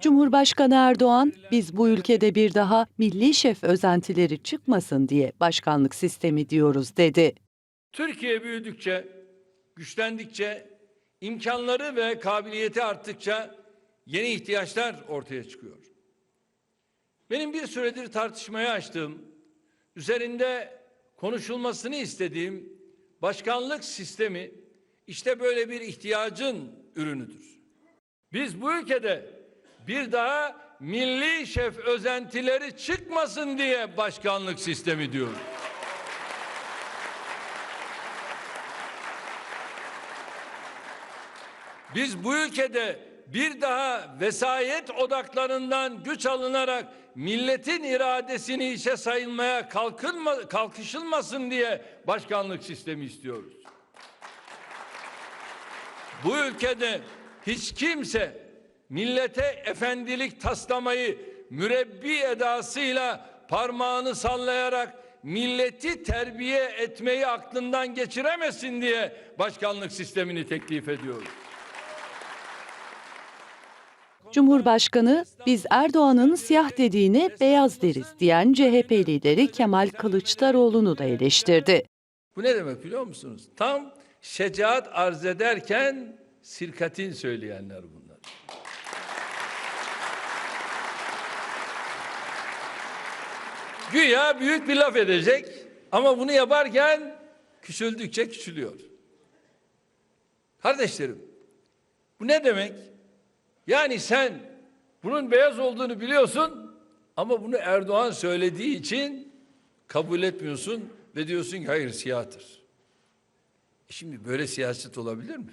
Cumhurbaşkanı Erdoğan, biz bu ülkede bir daha milli şef özentileri çıkmasın diye başkanlık sistemi diyoruz dedi. Türkiye büyüdükçe, güçlendikçe, imkanları ve kabiliyeti arttıkça yeni ihtiyaçlar ortaya çıkıyor. Benim bir süredir tartışmaya açtığım, üzerinde konuşulmasını istediğim başkanlık sistemi işte böyle bir ihtiyacın ürünüdür. Biz bu ülkede bir daha milli şef özentileri çıkmasın diye başkanlık sistemi diyoruz. Biz bu ülkede bir daha vesayet odaklarından güç alınarak milletin iradesini işe sayılmaya kalkınma, kalkışılmasın diye başkanlık sistemi istiyoruz. Bu ülkede hiç kimse millete efendilik taslamayı mürebbi edasıyla parmağını sallayarak milleti terbiye etmeyi aklından geçiremesin diye başkanlık sistemini teklif ediyoruz. Cumhurbaşkanı, biz Erdoğan'ın siyah dediğine beyaz deriz diyen CHP lideri Kemal Kılıçdaroğlu'nu da eleştirdi. Bu ne demek biliyor musunuz? Tam şecaat arz ederken sirkatin söyleyenler bunlar. Güya büyük bir laf edecek ama bunu yaparken küçüldükçe küçülüyor. Kardeşlerim bu ne demek? Yani sen bunun beyaz olduğunu biliyorsun ama bunu Erdoğan söylediği için kabul etmiyorsun ve diyorsun ki hayır siyahtır. E Şimdi böyle siyaset olabilir mi?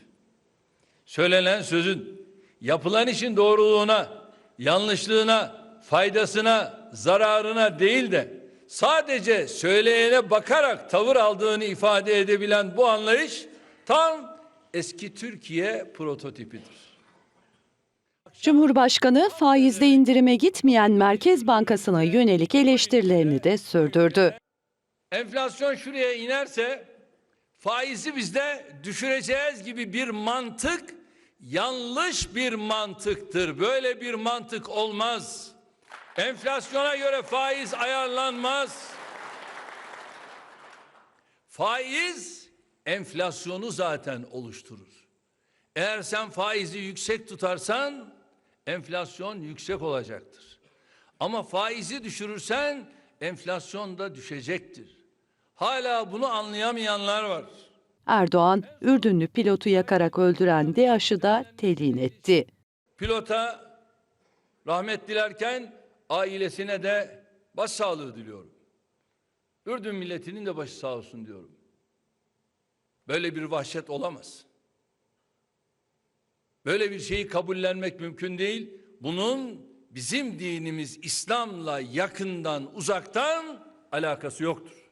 Söylenen sözün yapılan işin doğruluğuna, yanlışlığına, faydasına, zararına değil de sadece söyleyene bakarak tavır aldığını ifade edebilen bu anlayış tam eski Türkiye prototipidir. Cumhurbaşkanı faizde indirime gitmeyen Merkez Bankası'na yönelik eleştirilerini de sürdürdü. Enflasyon şuraya inerse faizi bizde düşüreceğiz gibi bir mantık yanlış bir mantıktır. Böyle bir mantık olmaz. Enflasyona göre faiz ayarlanmaz. Faiz enflasyonu zaten oluşturur. Eğer sen faizi yüksek tutarsan enflasyon yüksek olacaktır. Ama faizi düşürürsen enflasyon da düşecektir. Hala bunu anlayamayanlar var. Erdoğan, Ürdünlü pilotu yakarak öldüren DAEŞ'ı da telin etti. Pilota rahmet dilerken ailesine de başsağlığı diliyorum. Ürdün milletinin de başı sağ olsun diyorum. Böyle bir vahşet olamaz. Böyle bir şeyi kabullenmek mümkün değil. Bunun bizim dinimiz İslam'la yakından uzaktan alakası yoktur.